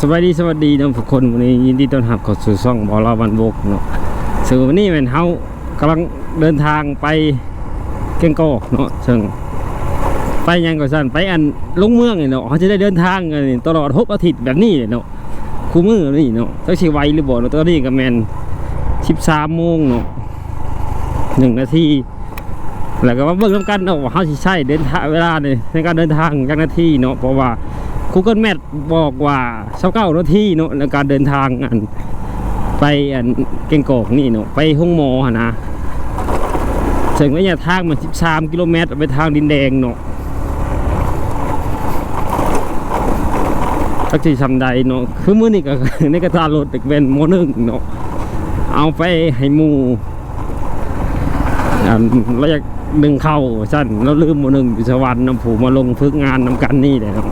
สวัสดีสวัสดีน้องทุกคนวันนี้ยินดีต้อนรับเข้าสู่ช่องบอลาวันบกเนาะซึ่งวันนี้เป็นเฮากำลังเดินทางไปเก่งกอกเนาะซึ่งไปยังก็สั่นไปอันลงเมืองเนาะเขาจะได้เดินทางกันตลอดหกอาทิตย์แบบนี้เนาะคู่มือนี่เนาะต้องชีไวหรือบ่เนาะตอนนี้ก็แมนสิบสามโมงเนาะหนึ่งนาทีแล้วก็มาเบิ่งน้ำกันเนาะเขาสิใช้เดินทางเวลาเนี่ยในการเดินทางจักนาทีเนาะเพราะว่า Google Map บอกว่าเช้าเก้านาทีเนาะในการเดินทางอันไปอันเก่งกอกนี่เนาะไปห้องหมอหนนะถึงระยะทางมัน13 กิโลเมตรไปทางดินแดงเนาะทักที่ทำใดเนาะคือมื้อนี้ก็ในกระตารถเป็นโมหนึงเนาะเอาไปให้หมู่อันระยะดึงเข้าสั้นแล้วลืมโมหนึงอยู่สวรรค์น้ำผูมาลงฝึกงานนำกันนี่แหละครับ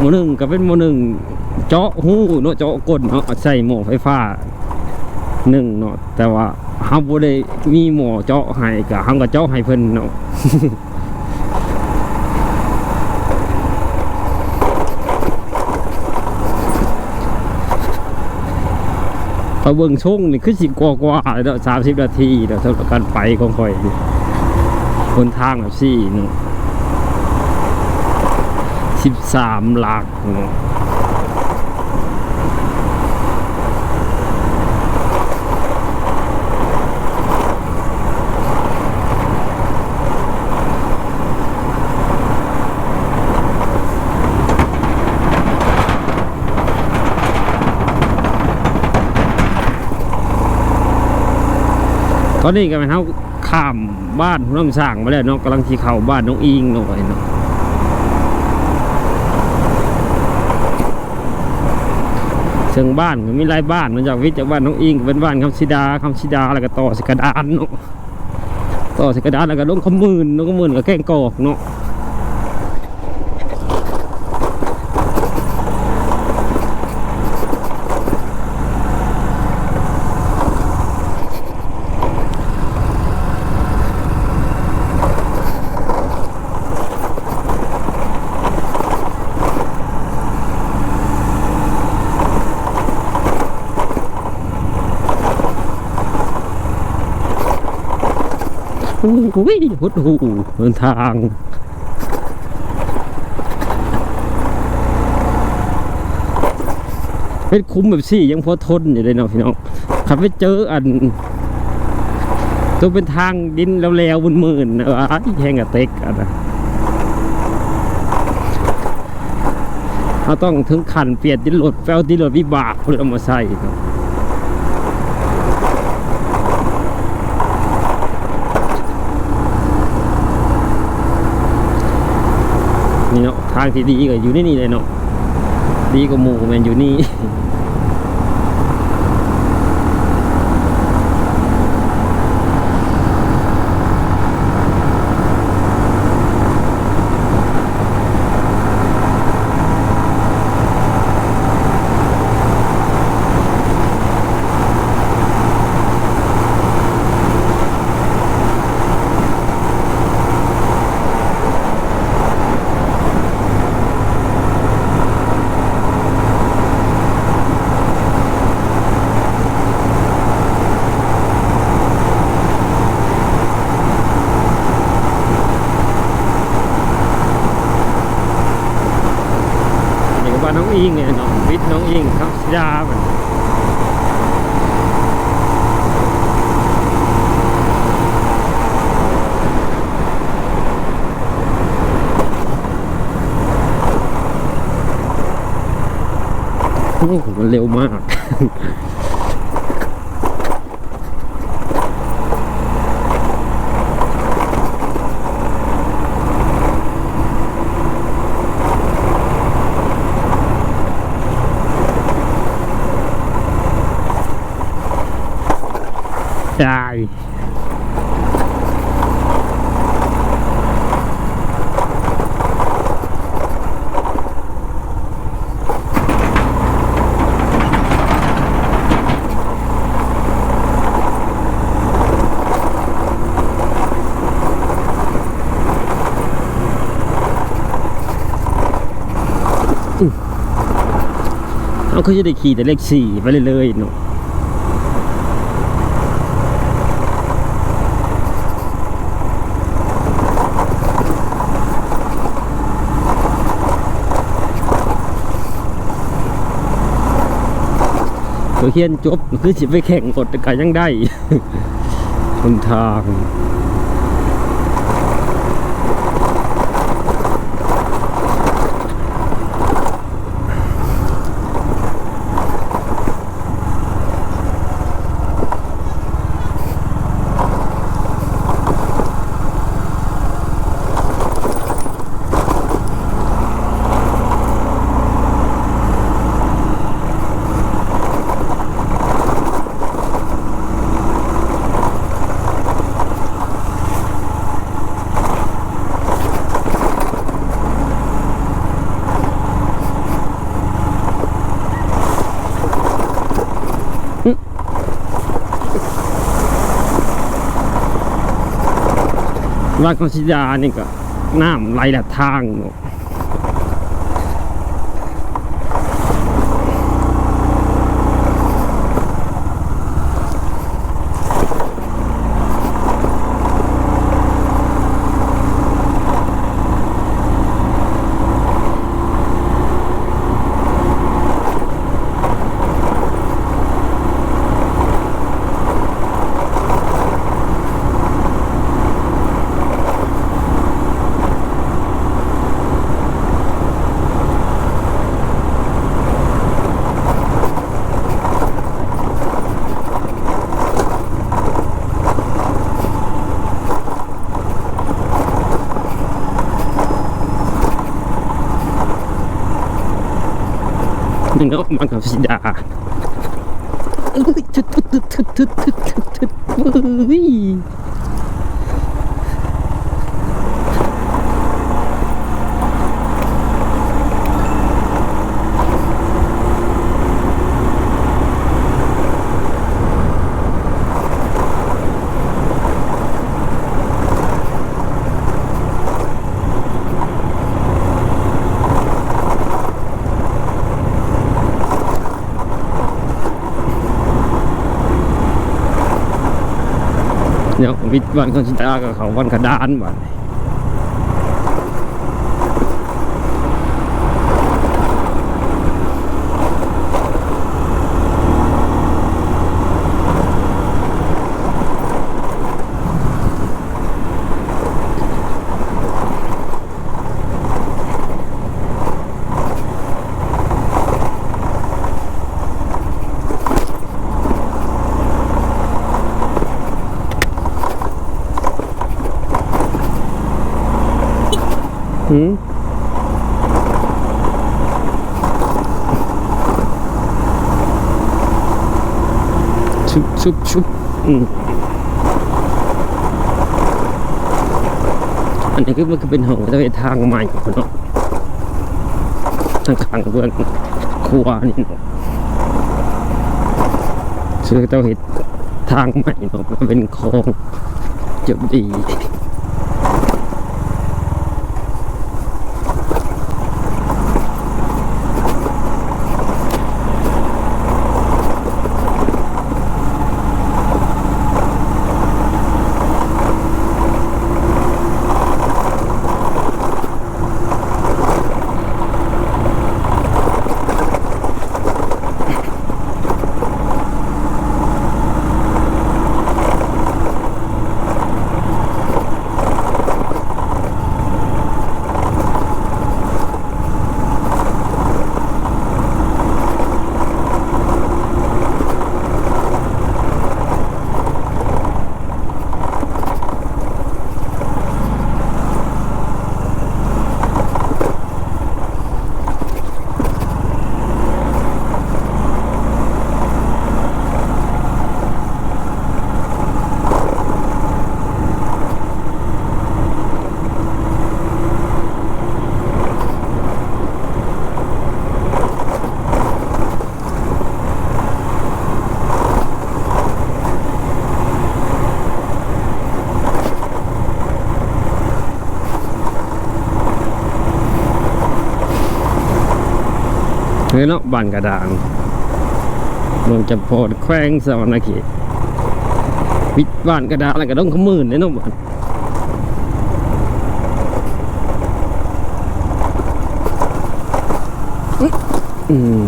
หมหนึ่งก็เป็นหมหนึ่งเจาะหูเนาะเจาะก้นเนาะใส่หม้อไฟฟ้าหนึ่งเนาะแต่ว่าเฮาบ่ได้มีหม้อเจาะให้ก็เฮาก็เจาะให้เพิ่นเนาะพอเบิ่งช่วงนี่คือสิกว่ากว่าเนาะ30นาทีเนาะสำหรับการไปของข่อยบนทางแบบซี่นี่ สิบสามหลักเนาะตอนนี้ก็เป็นเฮาข้ามบ้านหัวน้ำสร้างมาแล้วเนาะกำลังที่เข้าบ้านน้องอิงเนาะไอ้เนาะ เชิงบ้านก็มีหลายบ้านมันจากวิจากบ้านน้องอิงเป็นบ้านคำชิดาคำชิดาแล้วก็ต่อสกระดานเนาะต่อสกระดานแล้วก็ลงขมืนลงขมืนก็แก้งกอกเนาะ โอ้ยหดหูเดินทางเป็นคุ้มแบบสี่ยังพอทนอยู่เลยเนาะพี่น้องขับไปเจออัน ตัวเป็นทางดินแล้วๆบนหมื่นๆนะอ้ายแห้งกับเต็กอะนะเขาต้องถึงขันเปลี่ยนดินรถแปลวดินรถวิบากเพื่อเอามาใส่เนา นี่เนาะทางที่ดีก็อยู่นี่นี่เลยเนาะดีกว่าหมู่แมนอยู่นี่ นี่ก็บ้าน้องอิงเนี่ยน้องวิทน้องอิงครับยามันโอ้โหมันเร็วมาก เอาเขาจะได้ขี่แต่เลขสี่ไปเรื่อยๆเนาะตัวเขียนจบคือสิไปแข่งกดกันยังได้หนทาง วัดกชิดานี่ก็น้ำไหลหละทางเนาะ นี่ก็มันกับชิดาเอ้ยทึดทึดทึดทึดทึดทึดทึดเฮ้ย บ้นคนชินตากับเขาวันกระดานบ้า หืมชุบชุบชุบอืมอันนี้ก็มันก็เป็นหองจะเป็นทางใหม่ของเนาะทางขังเบื้องครัวนี่เนาะซึ่งเจ้าเห็นทางใหม่เนาะมันเป็นคลองจ็บดี เลยเนาะบ้านกระดางเมืองจำพอดแขวงสวรรณเขตวิบ้านกระดางอะไรก็ต้องขมื่นเลยเนาะบ้านอืม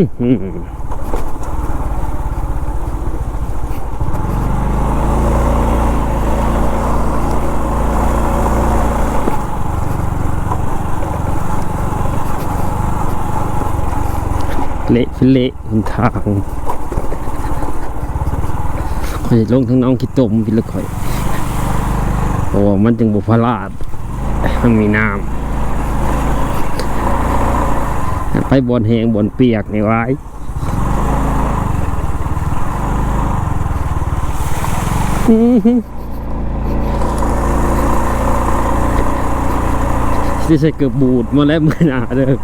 เละเป็นเละหนทางข่อยลงทั้งน้องขี้ตมพี่ละข่อยเพราะว่ามันจึงบุพลาดมันมีน้ำ ไปบนแหงบนเปียกนี่ไว้อื้อหือสิใส่เกือบบูดมาแล้วมือหนาเด้อโย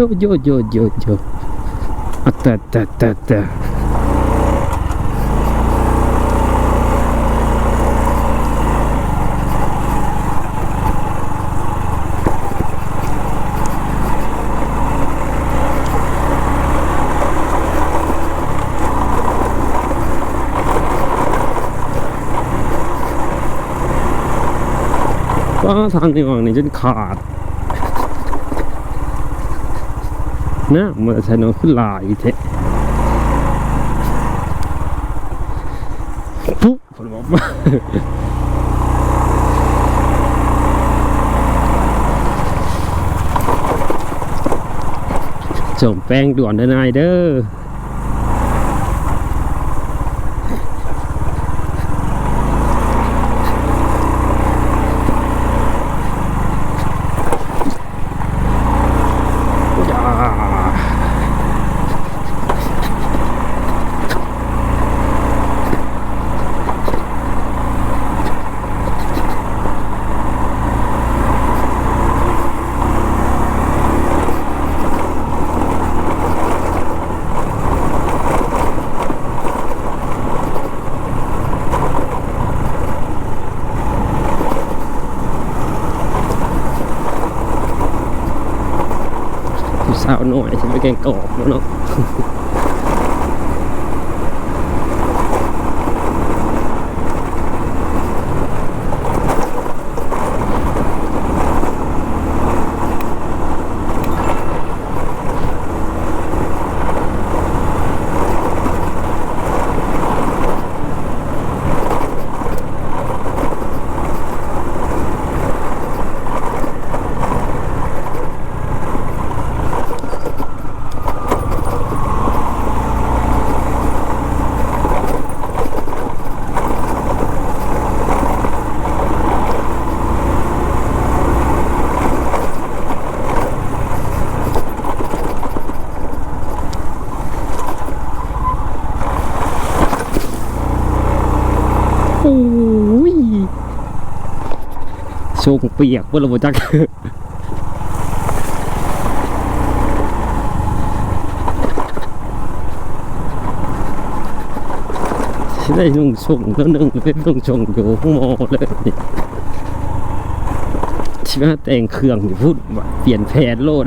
โยโยโยโยอะแต่แต่แต่แต่ว่าทาง นี้ว่างนี่จนขาดนะมันใช้น้องขึ้นลายเทะปุ๊บผมบอกว่าจมแป้งด่วนเด้อนายเด้อจ้า ผู้สาวหน่อยฉันไปแกงกอบแล้วเนาะ โอ้ยโชงเปียกเพื่อเราบจักได้นุ่งส่งก็นึ่งเป็นนุ่งส่งอยู่ห้องมอเลยชิมาแต่งเครื่องอยู่พูดเปลี่ยนแผนโลด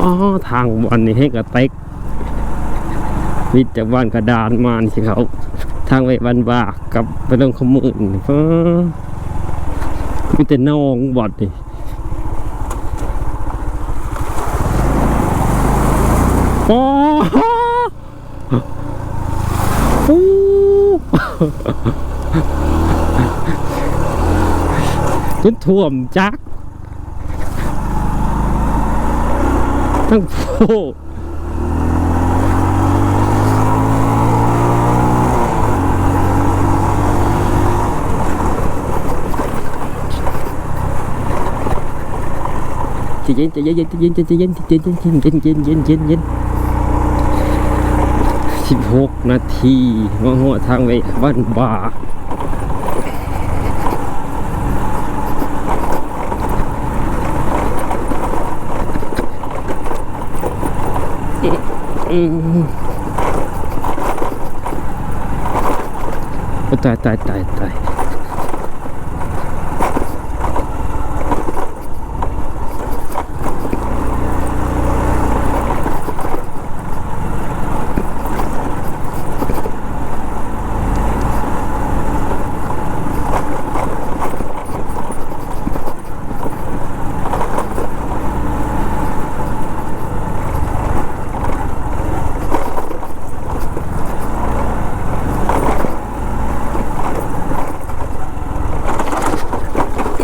อ๋อทางวันนี้ให้กระเต็ก วิจารานกระดานมานี่เขาทางไปบันบากกับไปลงขมืนมีแต่นองบอดนี่โอ้โจนท่วมจักทั้งโฟ จะเย็นจะเย็นจะเย็นจะเย็นจะเย็จจสิบหกนาทีมาหัทางไปบ้านบ่าตายตายตายตาย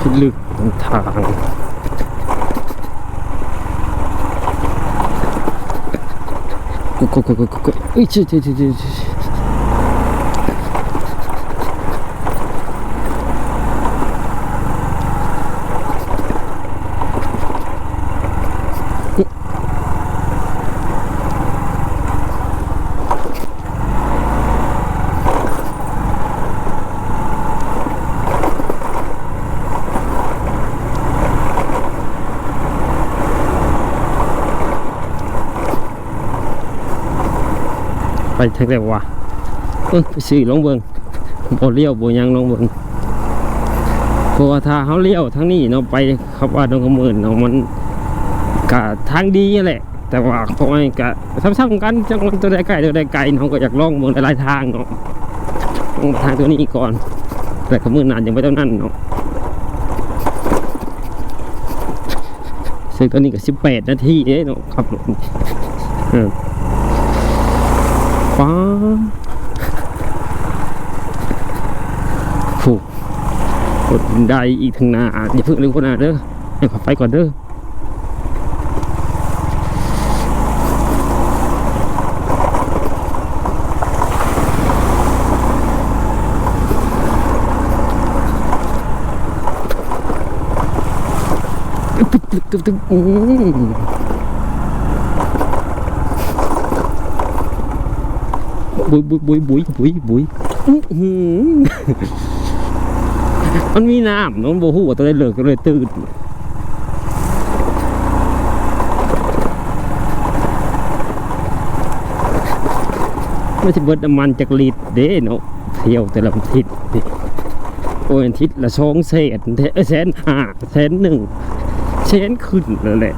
พิลึกทางกุกกุกกุกกุกกุกเอ้ยเจ๊เจ๊เจ๊เจ๊ ไปทางไหนวะเออไปซื้อลองเบิงบ่เลี้ยวบ่หยังลองเบิงเพราะว่าถ้าเขาเลี้ยวทางนี้เนาะไปเขาว่าดงกระเมินเนาะมันกะทางดีแหละ แต่ว่าเพราะว่ากะซ้ำๆกันจังมันตัวใดไกลตัวใดไกลเขาก็อยากลองเบิ่งหลายทางเนาะลองทางตัวนี้ก่อน แต่กระมือนานยังไม่เท่านั้นเนาะซึ่งตอนนี้ก็สิบแปดนาทีเองเนาะครับ รถเออป้าผูกดได้อีกทางหน้าอย่าเพิ่งเร็วคนหน้าเด้อให้ขอไปก่อนเด้อตึ๊กตึ๊กตึ๊กตึ๊กอืม บุยบุยบุยบุยบุยบุยอื้อหือมันมีน้ำเนอะมันโบหูว่าตัวได้เลิกก็เลยตื่นไม่ใช่เบิดน้ำมันจากลิตรเด้เนาะเที่ยวแต่ละทิศโอ้ยทิศละสองแสนเทเอ้ยแสนห้าแสนหนึ่งแสนขึ้นแล้วแหละ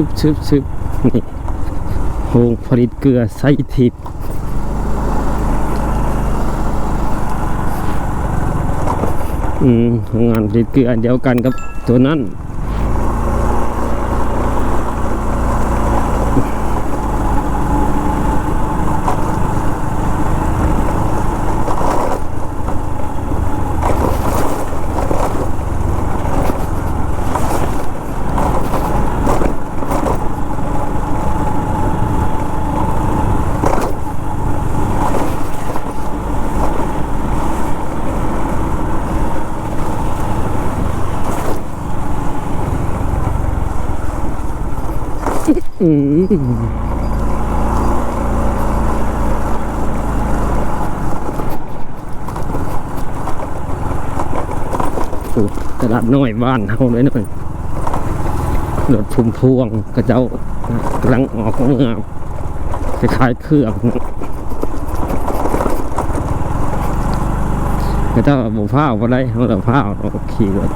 ึบซึบซึบนี่โฮงผลิตเกลือใส่ทิพอืมงานผลิตเกลือเดียวกันกับตัวนั้น ตลาดน้อยบ้านเฮาเลยหน่อยรถพุ่มพวงกระเจ้ากำลังออกเมื่อคล้ายเครื่องกระเจ้าบุผ้าวมาได้เขาแต่ผ้าวเราก็ขี่รถ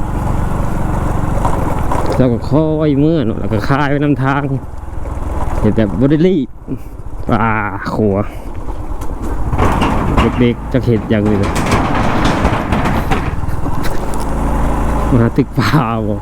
แล้วก็ค่อยเมื่อนแล้วก็คายไปนำทาง เห็นแบบบริลี่ปลาขัวเด็กๆจะเห็นอย่างอื่นมาตึกปลาบอก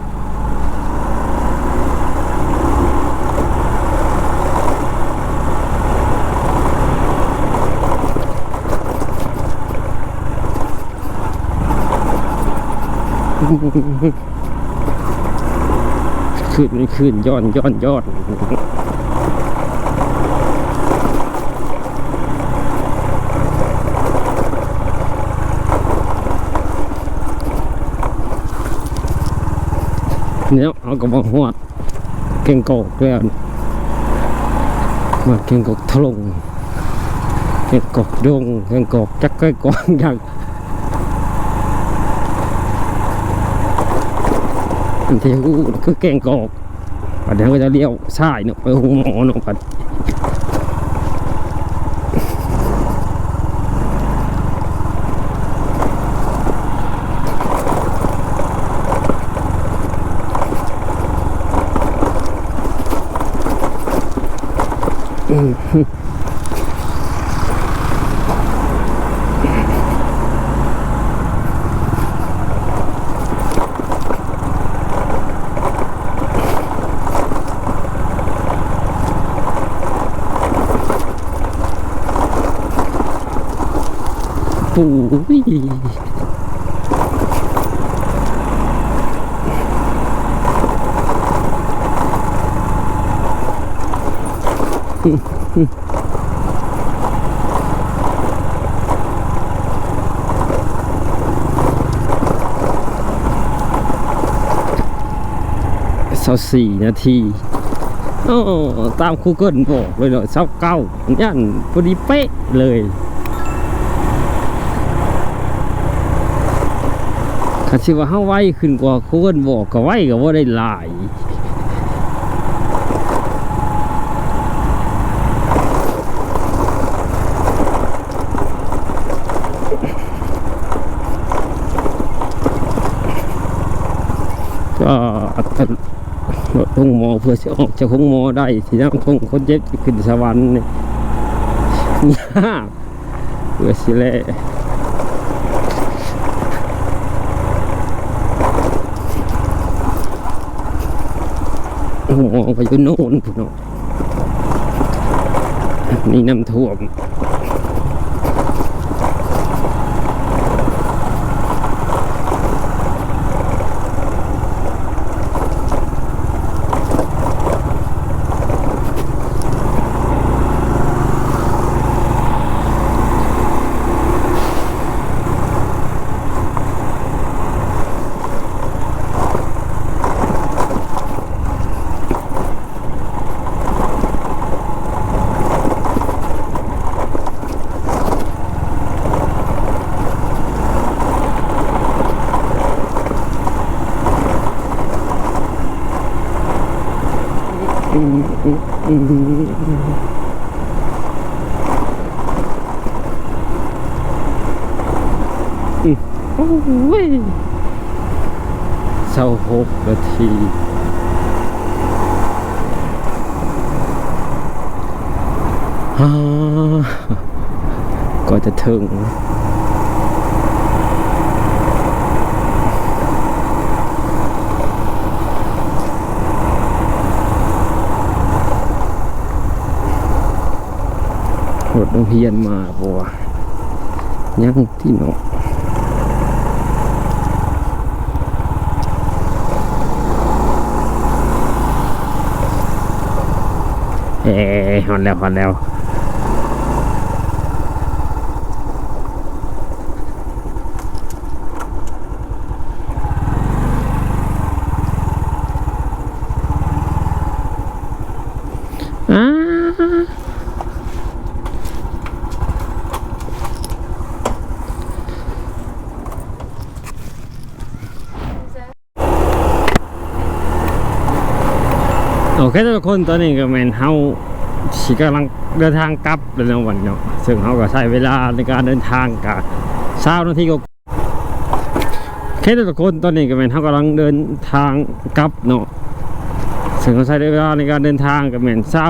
ขึ้นขึ้นย้อนย้อนย้อน เนี่ยเอากระบอกหวดเก่งกอกแล้วมาเก่งกอกทะลงเก่งกอกดงเก่งกอกจักไกองอย่างอันที่กูคือเก่งกอกปัดเดี๋ยวก็จะเลี้ยวซ้ายเนาะไปหูหมอเนาะปัด โอ้ยสาสี่นาทีโอ้ตามคูเกิลบอกเลยเนาะเศร้าเก้ายันพอดีเป๊ะเลย คันสิว่าเฮาไวขึ้นกว่าคูเกิลบอกก็ไวก็บ่าได้หลายก็อัตรถลงหมอเพื่อจะออกจากของหมอได้ที่น้ำทงคนเจ็บขึ้นสวรรค์นี่ยากเพื่อสิแล มอไปอยู่โน่นพุ่น้องนี่น้ำท่วม โอ้ยเศร้าหกนาทีฮ่าก็จะถึง รถเพียนมาบัวยังที่หนาะเอ๊ะฮอนแล้วฮอนแล้ว เคทุกคนตอนนี้ก็แมนเฮาสิกำลังเดินทางกลับแล้วเนาะวันเนาะซึ่งเฮาก็ใช้เวลาในการเดินทางกับเช้านาทีก็โอเคทุกคนตอนนี้ก็แมนเฮากำลังเดินทางกลับเนาะซึ่งเขาใช้เวลาในการเดินทางกับแมนเช้า